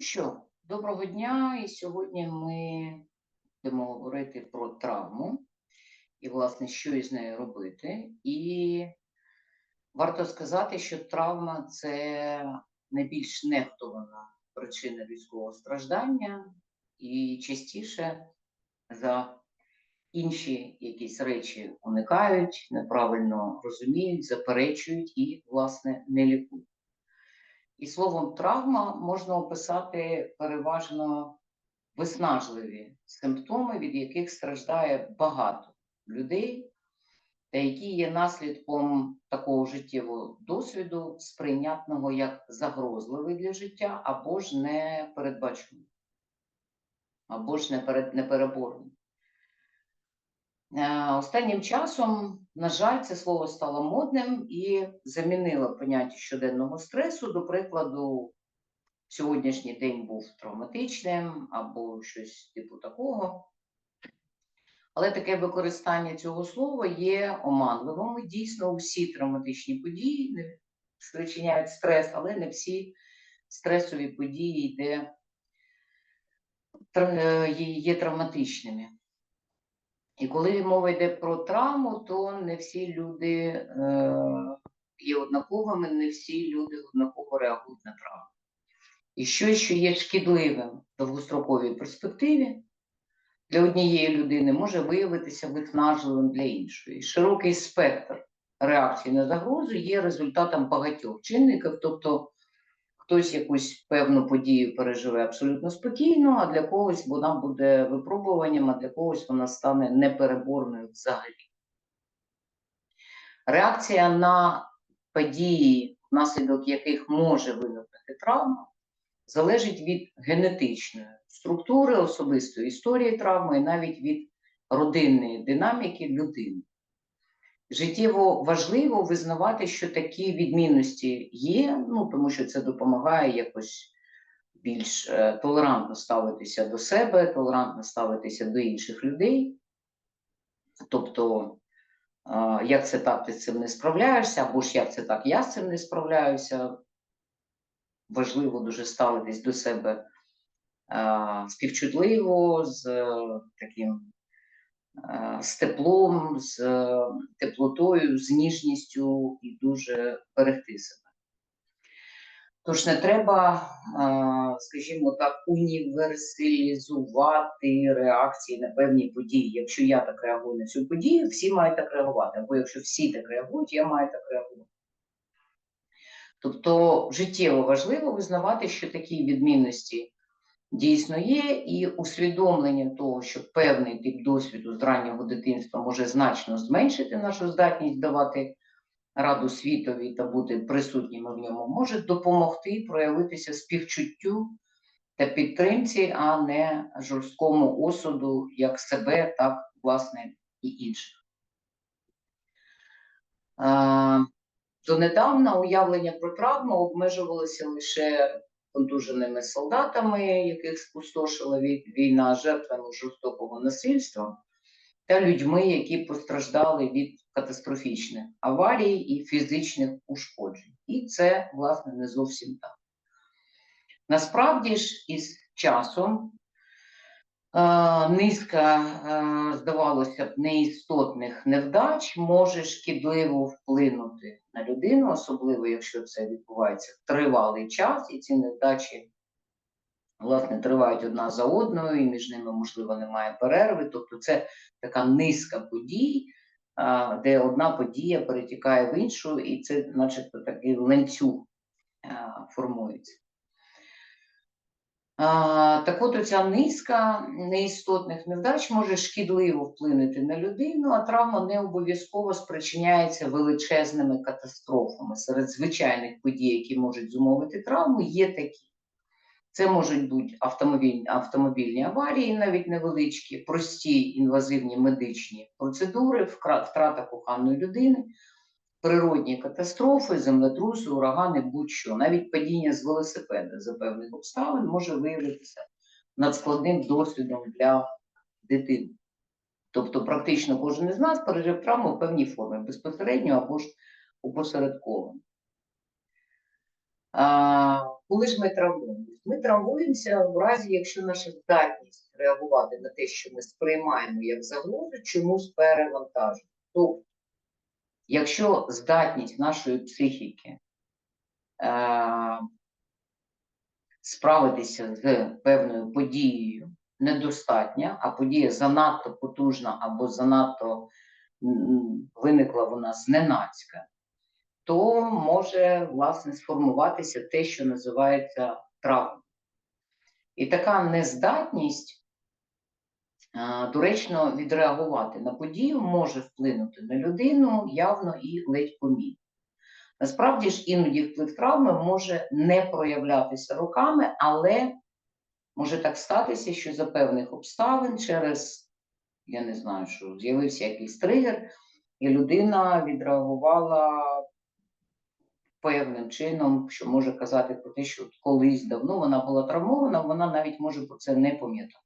Що, доброго дня, і сьогодні ми будемо говорити про травму і, власне, що із нею робити. І варто сказати, що травма це найбільш нехтована причина людського страждання, і частіше за інші якісь речі уникають, неправильно розуміють, заперечують і, власне, не лікують. І словом травма можна описати переважно виснажливі симптоми, від яких страждає багато людей, та які є наслідком такого життєвого досвіду, сприйнятного як загрозливий для життя, або ж непередбачений, або ж непереборний. Е, Останнім часом, на жаль, це слово стало модним і замінило поняття щоденного стресу. До прикладу, сьогоднішній день був травматичним або щось типу такого. Але таке використання цього слова є оманливим. Дійсно, всі травматичні події спричиняють стрес, але не всі стресові події йде, е, є травматичними. І коли мова йде про травму, то не всі люди е, є однаковими, не всі люди однаково реагують на травму. І що, що є шкідливим в довгостроковій перспективі для однієї людини, може виявитися виснажливим для іншої. Широкий спектр реакцій на загрозу є результатом багатьох чинників, тобто хтось якусь певну подію переживе абсолютно спокійно, а для когось вона буде випробуванням, а для когось вона стане непереборною взагалі. Реакція на події, внаслідок яких може виникнути травма, залежить від генетичної структури, особистої історії травми і навіть від родинної динаміки людини. Життєво важливо визнавати, що такі відмінності є, ну тому що це допомагає якось більш е, толерантно ставитися до себе, толерантно ставитися до інших людей. Тобто, е, як це так, ти з цим не справляєшся, або ж як це так, я з цим не справляюся. Важливо дуже ставитись до себе е, співчутливо, з таким з теплом, з е, теплотою, з ніжністю і дуже берегти себе. Тож не треба, е, скажімо так, універсалізувати реакції на певні події. Якщо я так реагую на цю подію, всі мають так реагувати. Або якщо всі так реагують, я маю так реагувати. Тобто життєво важливо визнавати, що такі відмінності дійсно є, і усвідомлення того, що певний тип досвіду з раннього дитинства може значно зменшити нашу здатність давати раду світові та бути присутніми в ньому, може допомогти проявитися співчуттю та підтримці, а не жорсткому осуду як себе, так власне і інших. Донедавна уявлення про травму обмежувалося лише контуженими солдатами, яких спустошила вій- війна, жертвами жорстокого насильства, та людьми, які постраждали від катастрофічних аварій і фізичних ушкоджень. І це, власне, не зовсім так. Насправді ж, із часом низка, е, здавалося б, неістотних невдач може шкідливо вплинути на людину, особливо якщо це відбувається тривалий час, і ці невдачі власне тривають одна за одною, і між ними, можливо, немає перерви. Тобто, це така низка подій, де одна подія перетікає в іншу, і це, начебто, такий ланцюг формується. Так от оця низка неістотних невдач може шкідливо вплинути на людину, а травма не обов'язково спричиняється величезними катастрофами. Серед звичайних подій, які можуть зумовити травму, є такі. Це можуть бути автомобіль, автомобільні аварії, навіть невеличкі, прості інвазивні медичні процедури, втрата коханої людини, природні катастрофи, землетруси, урагани, будь-що. Навіть падіння з велосипеда за певних обставин може виявитися надскладним досвідом для дитини. Тобто, практично кожен із нас пережив травму в певній формі, безпосередньо або ж опосередковано. А, коли ж ми травмуємося? Ми травмуємося в разі, якщо наша здатність реагувати на те, що ми сприймаємо як загрозу, чомусь перевантажена. Тобто, якщо здатність нашої психіки е, справитися з певною подією недостатня, а подія занадто потужна або занадто виникла вона зненацька, то може власне сформуватися те, що називається травма. І така нездатність доречно відреагувати на подію може вплинути на людину явно і ледь помітно. Насправді ж іноді вплив травми може не проявлятися роками, але може так статися, що за певних обставин через, я не знаю, що з'явився якийсь тригер, і людина відреагувала певним чином, що може казати про те, що колись давно вона була травмована, вона навіть може про це не пам'ятати.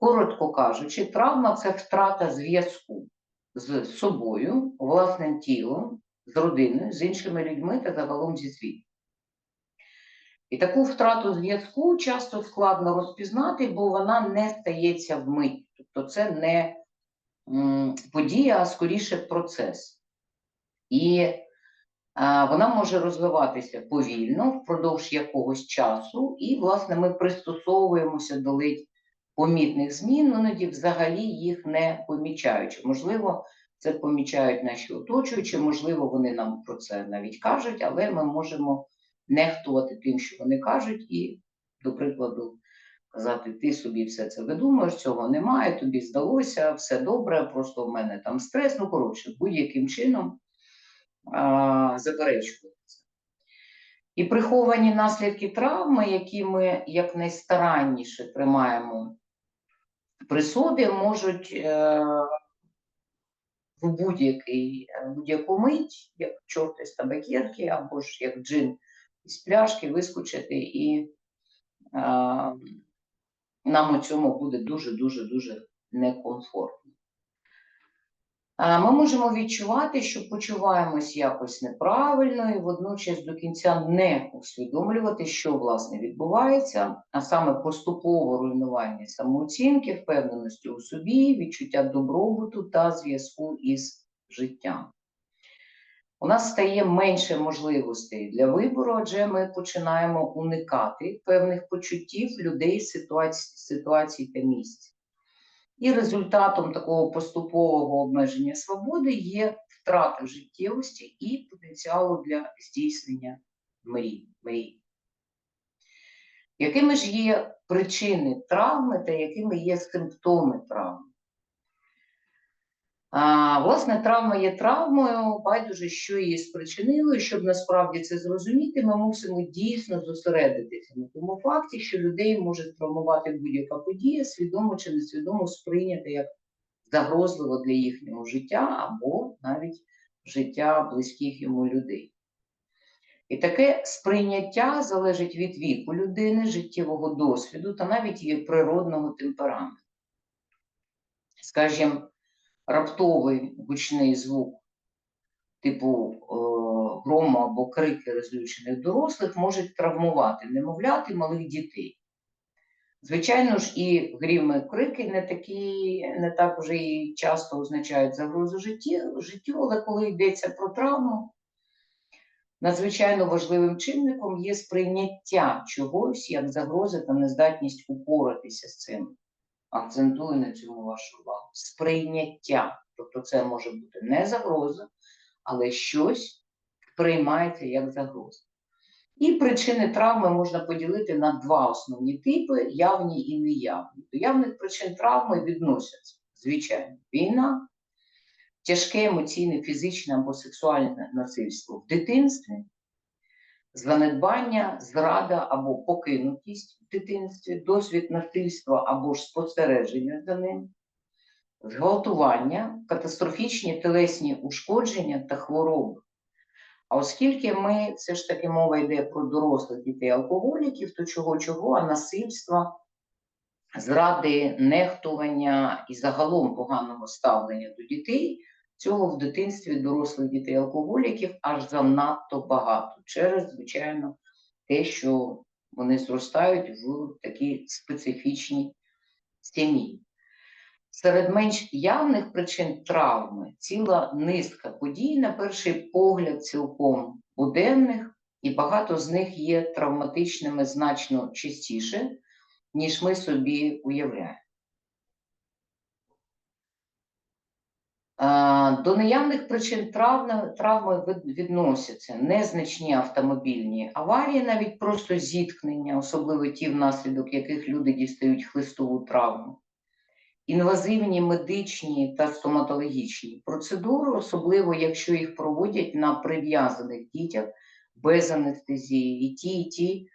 Коротко кажучи, травма це втрата зв'язку з собою, власним тілом, з родиною, з іншими людьми та загалом зі світом. І таку втрату зв'язку часто складно розпізнати, бо вона не стається вмить. Тобто це не подія, а скоріше процес. І вона може розвиватися повільно впродовж якогось часу, і, власне, ми пристосовуємося до ледь помітних змін, іноді взагалі їх не помічаючи. Можливо, це помічають наші оточуючі, можливо, вони нам про це навіть кажуть, але ми можемо нехтувати тим, що вони кажуть, і, до прикладу, казати, ти собі все це видумаєш, цього немає, тобі здалося, все добре, просто в мене там стрес, ну коротше, будь-яким чином а, заперечувати. І приховані наслідки травми, які ми якнайстаранніше тримаємо при собі, можуть е, в будь-який е, будь-яку мить, як чорт із табакерки, або ж як джин із пляшки, вискочити, і е, нам у цьому буде дуже-дуже дуже некомфортно. Ми можемо відчувати, що почуваємось якось неправильно, і водночас до кінця не усвідомлювати, що власне відбувається, а саме поступове руйнування самооцінки, впевненості у собі, відчуття добробуту та зв'язку із життям. У нас стає менше можливостей для вибору, адже ми починаємо уникати певних почуттів людей, ситуацій, ситуацій та місць. І результатом такого поступового обмеження свободи є втрата життєвості і потенціалу для здійснення мрій. мрій. Якими ж є причини травми та якими є симптоми травми? А, власне, травма є травмою, байдуже, що її спричинило, і щоб насправді це зрозуміти, ми мусимо дійсно зосередитися на тому факті, що людей може травмувати будь-яка подія, свідомо чи несвідомо сприйняти як загрозливо для їхнього життя або навіть життя близьких йому людей. І таке сприйняття залежить від віку людини, життєвого досвіду та навіть її природного темпераменту. Скажімо, раптовий гучний звук, типу е, грому або крики розлючених дорослих, можуть травмувати немовляти малих дітей. Звичайно ж, і гріми крики не такі, не так вже і часто означають загрозу життю, життю, але коли йдеться про травму, надзвичайно важливим чинником є сприйняття чогось як загрози та нездатність упоратися з цим акцентую на цьому вашу увагу. Сприйняття. Тобто це може бути не загроза, але щось сприймається як загроза. І причини травми можна поділити на два основні типи: явні і неявні. До явних причин травми відносяться, звичайно, війна, тяжке емоційне, фізичне або сексуальне насильство в дитинстві, занедбання, зрада або покинутість в дитинстві, досвід насильства або ж спостереження за ним, зґвалтування, катастрофічні телесні ушкодження та хвороби. А оскільки ми все ж таки мова йде про дорослих дітей алкоголіків, то чого чого, а насильства, зради, нехтування і загалом поганого ставлення до дітей Цього в дитинстві дорослих дітей алкоголіків аж занадто багато через, звичайно, те, що вони зростають в такій специфічній сім'ї. Серед менш явних причин травми ціла низка подій, на перший погляд, цілком буденних, і багато з них є травматичними значно частіше, ніж ми собі уявляємо. А, До наявних причин травми, травми відносяться. Незначні автомобільні аварії, навіть просто зіткнення, особливо ті, внаслідок яких люди дістають хлистову травму, інвазивні медичні та стоматологічні процедури, особливо якщо їх проводять на прив'язаних дітях без анестезії, і ті, і ті,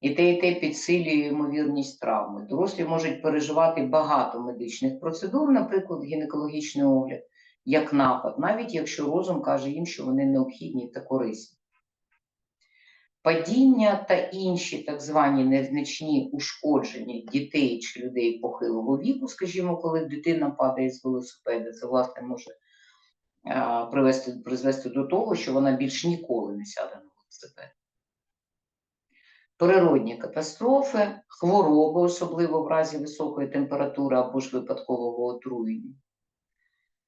і те, і те підсилює ймовірність травми. Дорослі можуть переживати багато медичних процедур, наприклад, гінекологічний огляд, як напад, навіть якщо розум каже їм, що вони необхідні та корисні. Падіння та інші так звані незначні ушкодження дітей чи людей похилого віку, скажімо, коли дитина падає з велосипеда, це власне може а, привести, призвести до того, що вона більш ніколи не сяде на велосипед. Природні катастрофи, хвороби, особливо в разі високої температури або ж випадкового отруєння.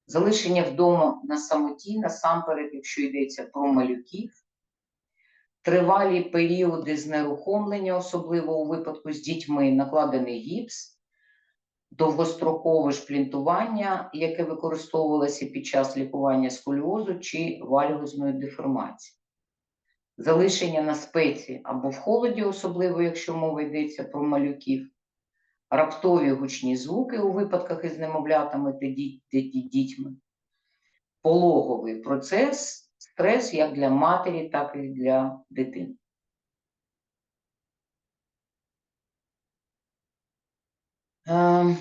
Залишення вдома на самоті, насамперед, якщо йдеться про малюків, тривалі періоди знерухомлення, особливо у випадку з дітьми, накладений гіпс, довгострокове шплінтування, яке використовувалося під час лікування сколіозу чи вальгозної деформації. Залишення на спеці або в холоді, особливо якщо мова йдеться про малюків, раптові гучні звуки у випадках із немовлятами та дітьми, пологовий процес, стрес як для матері, так і для дитини. Ем,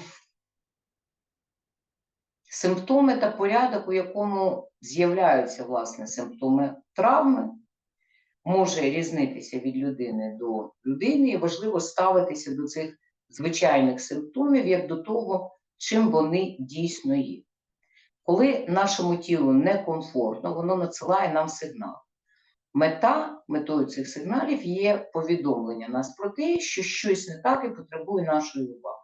Симптоми та порядок, у якому з'являються власне симптоми травми, може різнитися від людини до людини, і важливо ставитися до цих звичайних симптомів як до того, чим вони дійсно є. Коли нашому тілу некомфортно, воно надсилає нам сигнал. Мета, метою цих сигналів є повідомлення нас про те, що щось не так і потребує нашої уваги.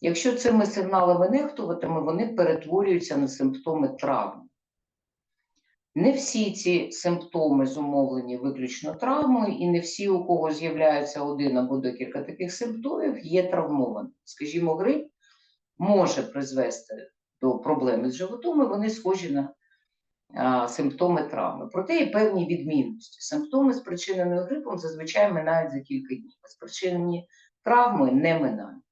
Якщо цими сигналами нехтуватиме, вони перетворюються на симптоми травми. Не всі ці симптоми зумовлені виключно травмою, і не всі, у кого з'являється один або декілька таких симптомів, є травмованими. Скажімо, грип може призвести до проблеми з животом, і вони схожі на а, симптоми травми. Проте є певні відмінності. Симптоми, спричинені грипом, зазвичай минають за кілька днів, а спричинені травмою не минають.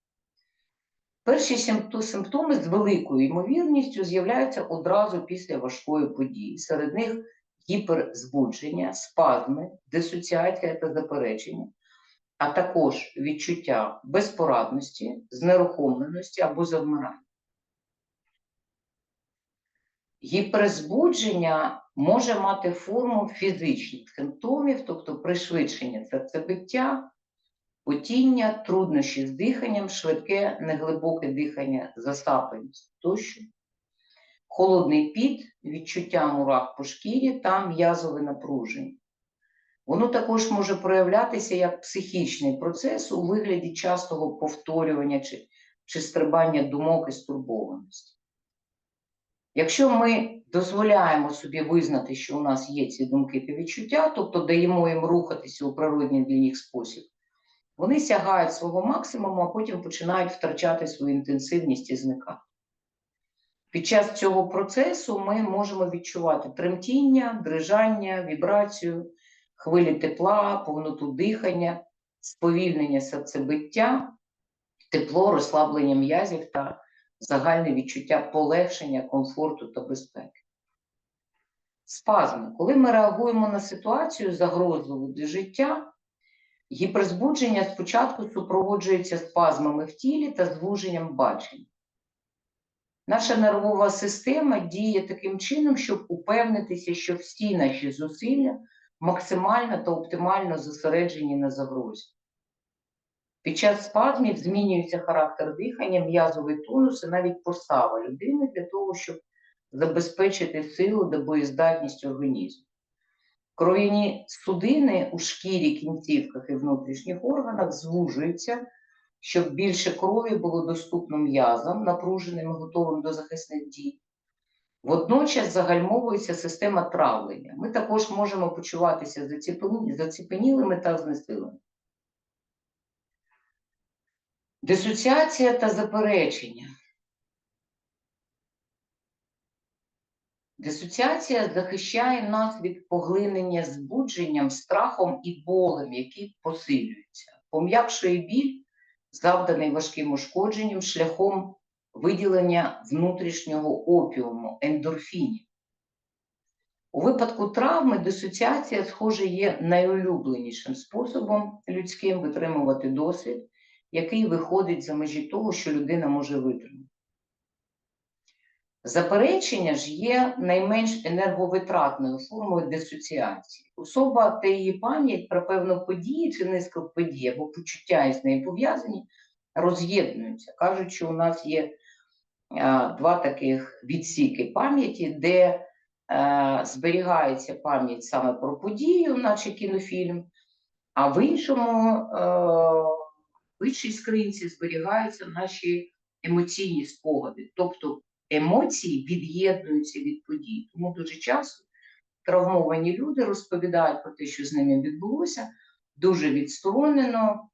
Перші симптоми з великою ймовірністю з'являються одразу після важкої події. Серед них гіперзбудження, спазми, дисоціація та заперечення, а також відчуття безпорадності, знерухомленості або завмирання. Гіперзбудження може мати форму фізичних симптомів, тобто пришвидшення серцебиття, потіння, труднощі з диханням, швидке, неглибоке дихання, засапаність тощо, холодний піт, відчуття мурах по шкірі та м'язове напруження. Воно також може проявлятися як психічний процес у вигляді частого повторювання чи, чи стрибання думок і стурбованості. Якщо ми дозволяємо собі визнати, що у нас є ці думки та відчуття, тобто даємо їм рухатися у природній для них спосіб, вони сягають свого максимуму, а потім починають втрачати свою інтенсивність і зникати. Під час цього процесу ми можемо відчувати тремтіння, дрижання, вібрацію, хвилі тепла, повноту дихання, сповільнення серцебиття, тепло, розслаблення м'язів та загальне відчуття полегшення, комфорту та безпеки. Спазми. Коли ми реагуємо на ситуацію загрозливу для життя, гіперзбудження спочатку супроводжується спазмами в тілі та звуженням бачення. Наша нервова система діє таким чином, щоб упевнитися, що всі наші зусилля максимально та оптимально зосереджені на загрозі. Під час спазмів змінюється характер дихання, м'язовий тонус і навіть постава людини для того, щоб забезпечити силу та боєздатність організму. Кров'яні судини у шкірі, кінцівках і внутрішніх органах звужуються, щоб більше крові було доступно м'язам, напруженим і готовим до захисних дій. Водночас загальмовується система травлення. Ми також можемо почуватися заціпенілими та знесилими. Дисоціація та заперечення. Дисоціація захищає нас від поглинення збудженням, страхом і болем, які посилюються. Пом'якшує біль, завданий важким ушкодженням, шляхом виділення внутрішнього опіуму, ендорфінів. У випадку травми дисоціація, схоже, є найулюбленішим способом людським витримувати досвід, який виходить за межі того, що людина може витримати. Заперечення ж є найменш енерговитратною формою дисоціації. Особа та її пам'ять про певну подію чи низку подій або почуття із нею пов'язані, роз'єднуються. Кажуть, що у нас є а, два таких відсіки пам'яті, де е, зберігається пам'ять саме про подію, наче кінофільм, а в іншому, е, в іншій скринці зберігаються наші емоційні спогади. Тобто емоції від'єднуються від подій. Тому дуже часто травмовані люди розповідають про те, що з ними відбулося, дуже відсторонено,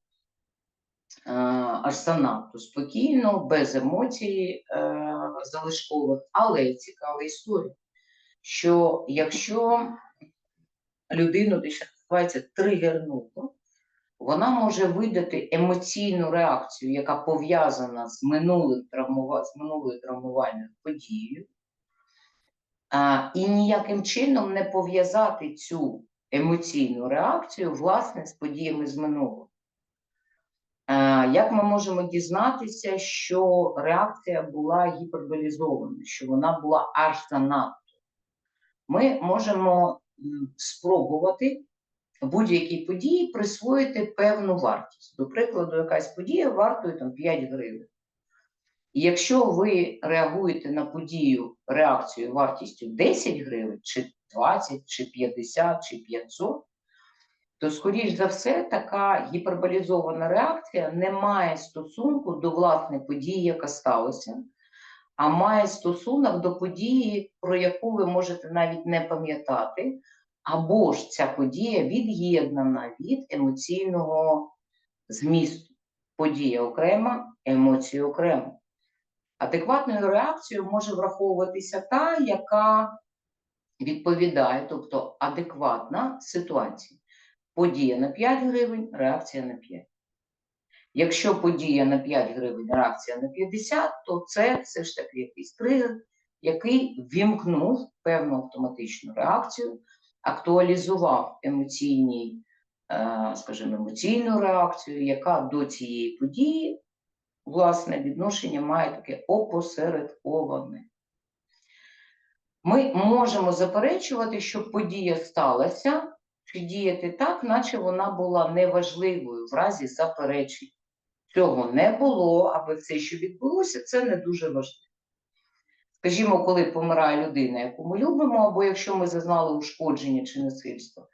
е, аж занадто спокійно, без емоцій е, залишкових, але цікава історія, що якщо людину, тригернуло, вона може видати емоційну реакцію, яка пов'язана з травмува... з минулою травмувальною подією, а, і ніяким чином не пов'язати цю емоційну реакцію власне з подіями з минулого. Як ми можемо дізнатися, що реакція була гіперболізована, що вона була аж занадто? Ми можемо спробувати будь-якій події присвоїти певну вартість. До прикладу, якась подія вартує там 5 гривень. І якщо ви реагуєте на подію реакцією вартістю 10 гривень, чи 20, чи 50, чи 500, то, скоріш за все, така гіперболізована реакція не має стосунку до власне події, яка сталася, а має стосунок до події, про яку ви можете навіть не пам'ятати, або ж ця подія від'єднана від емоційного змісту. Подія окрема, емоції окремо. Адекватною реакцією може враховуватися та, яка відповідає, тобто адекватна ситуації. Подія на 5 гривень, реакція на 5. Якщо подія на 5 гривень, реакція на 50, то це все ж таки якийсь тригер, який вімкнув певну автоматичну реакцію, актуалізував емоційні, е, скажімо, емоційну реакцію, яка до цієї події, власне, відношення має таке опосередковане. Ми можемо заперечувати, що подія сталася, чи діяти так, наче вона була неважливою в разі заперечень. Цього не було, аби все, що відбулося, це не дуже важливо. Скажімо, коли помирає людина, яку ми любимо, або якщо ми зазнали ушкодження чи насильство,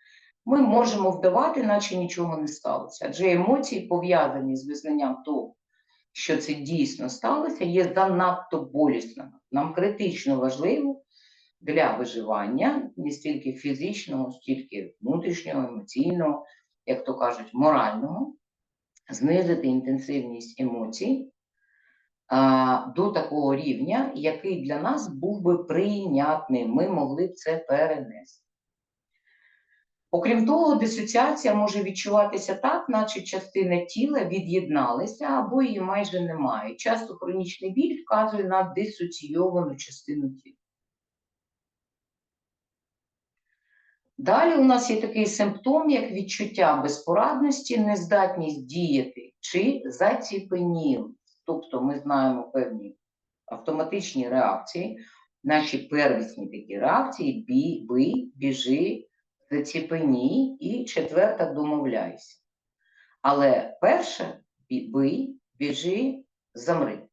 ми можемо вдавати, наче нічого не сталося. Адже емоції, пов'язані з визнанням того, що це дійсно сталося, є занадто болісними. Нам критично важливо для виживання не стільки фізичного, стільки внутрішнього, емоційного, як то кажуть, морального, знизити інтенсивність емоцій до такого рівня, який для нас був би прийнятним. Ми могли б це перенести. Окрім того, дисоціація може відчуватися так, наче частина тіла від'єдналася або її майже немає. Часто хронічний біль вказує на дисоційовану частину тіла. Далі у нас є такий симптом, як відчуття безпорадності, нездатність діяти чи заціпенілість. Тобто ми знаємо певні автоматичні реакції, наші первісні такі реакції бій, бий, біжи, заціпеній і четверта домовляйся. Але перше бій, біжи, замри.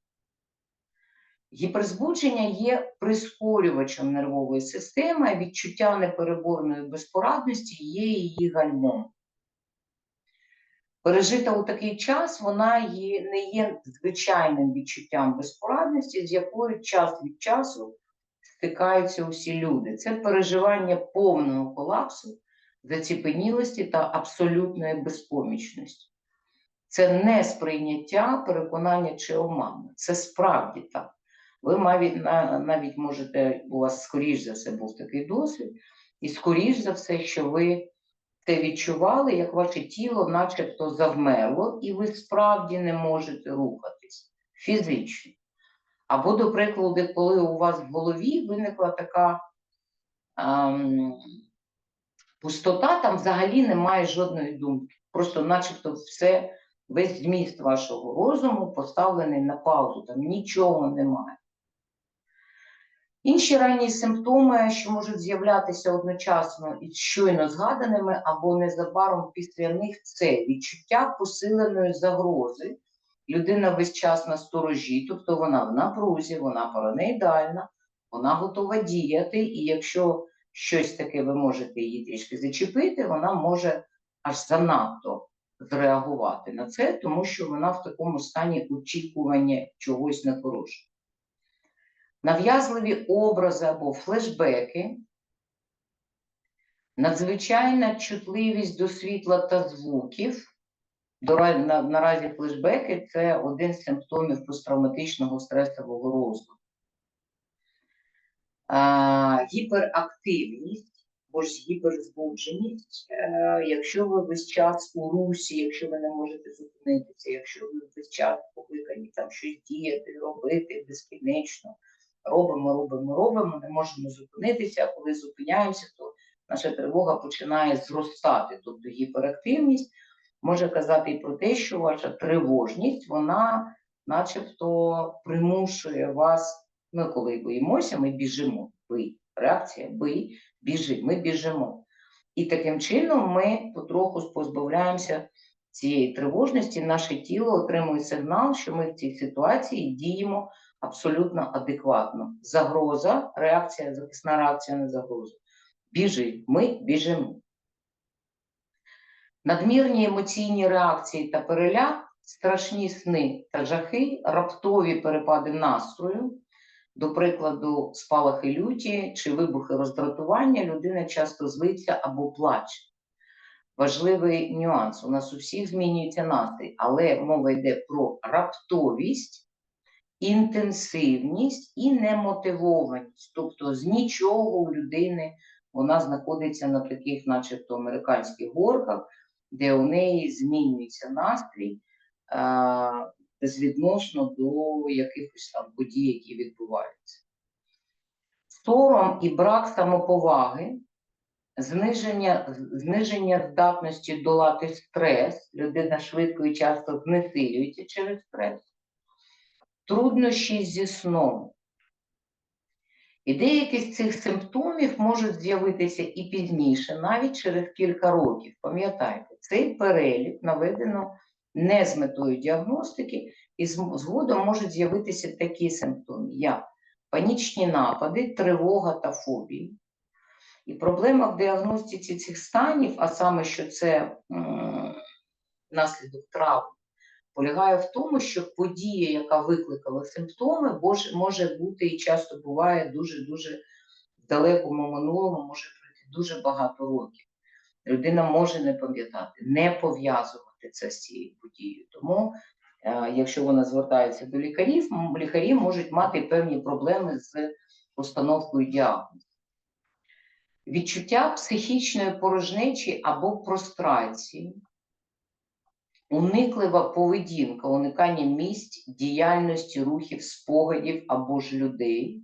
Гіперзбудження є прискорювачем нервової системи, відчуття непереборної безпорадності є її гальмом. Пережита у такий час, вона є, не є звичайним відчуттям безпорадності, з якою час від часу стикаються усі люди. Це переживання повного колапсу, заціпенілості та абсолютної безпомічності. Це не сприйняття, переконання чи омана. Це справді так. Ви навіть, навіть можете, у вас скоріш за все був такий досвід, і скоріш за все, що ви це відчували, як ваше тіло начебто завмерло, і ви справді не можете рухатись фізично. Або, до прикладу, коли у вас в голові виникла така ем, пустота, там взагалі немає жодної думки. Просто начебто все, весь зміст вашого розуму поставлений на паузу, там нічого немає. Інші ранні симптоми, що можуть з'являтися одночасно із щойно згаданими або незабаром після них, це відчуття посиленої загрози. Людина весь час на сторожі, тобто вона в напрузі, вона параноїдальна, вона готова діяти, і якщо щось таке ви можете її трішки зачепити, вона може аж занадто зреагувати на це, тому що вона в такому стані очікування чогось нехорошого. Нав'язливі образи або флешбеки, надзвичайна чутливість до світла та звуків. Наразі флешбеки це один з симптомів посттравматичного стресового. А, гіперактивність або ж гіперзбудженість. Е, якщо ви весь час у русі, якщо ви не можете зупинитися, якщо ви весь час покликані там щось діяти, робити безкінечно, робимо, робимо, робимо, не можемо зупинитися. А коли зупиняємося, то наша тривога починає зростати. Тобто гіперактивність може казати і про те, що ваша тривожність, вона начебто примушує вас. Ми коли боїмося, ми біжимо. Бий. Реакція бий, біжи, ми біжимо. І таким чином ми потроху позбавляємося цієї тривожності, наше тіло отримує сигнал, що ми в цій ситуації діємо абсолютно адекватно. Загроза, реакція, захисна реакція на загрозу. Біжи, ми біжимо. Надмірні емоційні реакції та переляк, страшні сни та жахи, раптові перепади настрою, до прикладу, спалахи люті чи вибухи роздратування, людина часто злиться або плаче. Важливий нюанс. У нас у всіх змінюється настрій, але мова йде про раптовість, інтенсивність і немотивованість. Тобто з нічого у людини вона знаходиться на таких, начебто, американських горках, де у неї змінюється настрій безвідносно до якихось там подій, які відбуваються. Сором і брак самоповаги, зниження, зниження здатності долати стрес, людина швидко і часто знесилюється через стрес, труднощі зі сном. І деякі з цих симптомів можуть з'явитися і пізніше, навіть через кілька років. Пам'ятайте, цей перелік наведено не з метою діагностики, і згодом можуть з'явитися такі симптоми, як панічні напади, тривога та фобії. І проблема в діагностиці цих станів, а саме, що це м, наслідок травм, полягає в тому, що подія, яка викликала симптоми, може бути і часто буває дуже-дуже в далекому минулому, може пройти дуже багато років. Людина може не пам'ятати, не пов'язувати це з цією подією. Тому, е, якщо вона звертається до лікарів, лікарі можуть мати певні проблеми з постановкою діагнозу. Відчуття психічної порожнечі або прострації, униклива поведінка, уникання місць, діяльності, рухів, спогадів або ж людей,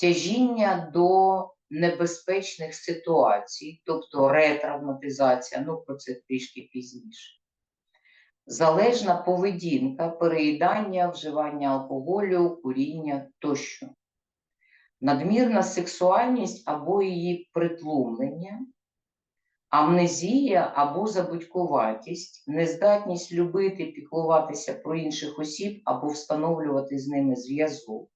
тяжіння до небезпечних ситуацій, тобто ретравматизація, ну про це трішки пізніше. Залежна поведінка, переїдання, вживання алкоголю, куріння тощо. Надмірна сексуальність або її притлумлення, амнезія або забудькуватість, нездатність любити, піклуватися про інших осіб або встановлювати з ними зв'язок,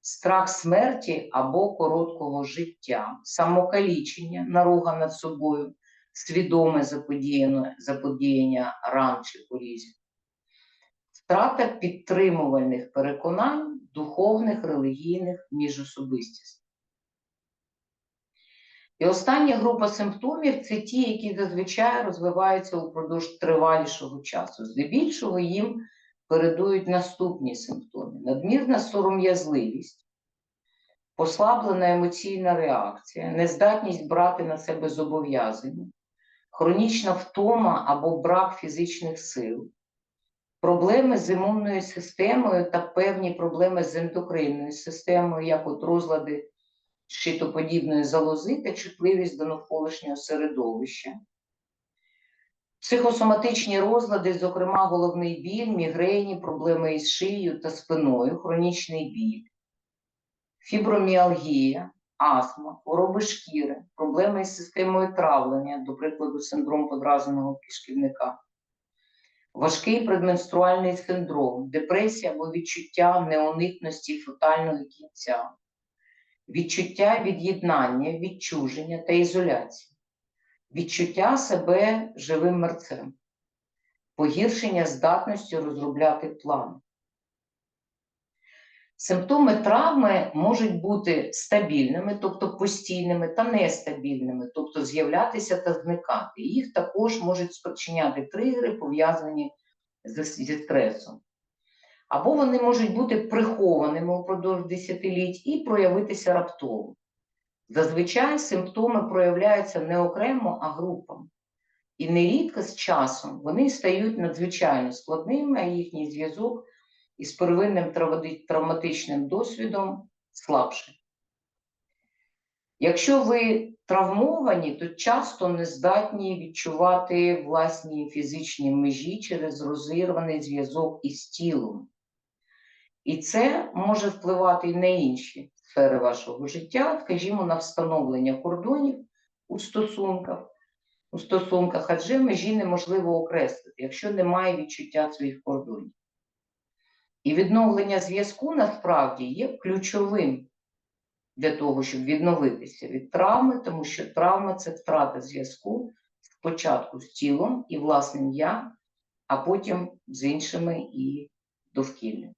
страх смерті або короткого життя, самокалічення, наруга над собою, свідоме заподіяння, ран чи порізів, втрата підтримувальних переконань, духовних, релігійних, міжособистістей. І остання група симптомів це ті, які зазвичай розвиваються упродовж тривалішого часу. Здебільшого їм передують наступні симптоми: надмірна сором'язливість, послаблена емоційна реакція, нездатність брати на себе зобов'язання, хронічна втома або брак фізичних сил, проблеми з імунною системою та певні проблеми з ендокринною системою, як от розлади щитоподібної залози та чутливість до навколишнього середовища. Психосоматичні розлади, зокрема головний біль, мігрені, проблеми із шиєю та спиною, хронічний біль, фіброміалгія, астма, хвороби шкіри, проблеми із системою травлення, до прикладу, синдром подразненого кишківника, важкий предменструальний синдром, депресія або відчуття неуникності фетального кінця, відчуття від'єднання, відчуження та ізоляції, відчуття себе живим мерцем, погіршення здатності розробляти плани. Симптоми травми можуть бути стабільними, тобто постійними, та нестабільними, тобто з'являтися та зникати. Їх також можуть спричиняти тригери, пов'язані зі стресом. Або вони можуть бути прихованими упродовж десятиліть і проявитися раптово. Зазвичай симптоми проявляються не окремо, а групами. І нерідко з часом вони стають надзвичайно складними, а їхній зв'язок із первинним травматичним досвідом слабший. Якщо ви травмовані, то часто не здатні відчувати власні фізичні межі через розірваний зв'язок із тілом. І це може впливати і на інші сфери вашого життя, скажімо, на встановлення кордонів у стосунках, у стосунках, адже межі неможливо окреслити, якщо немає відчуття своїх кордонів. І відновлення зв'язку насправді є ключовим для того, щоб відновитися від травми, тому що травма це втрата зв'язку спочатку з тілом і власним я, а потім з іншими і довкіллям.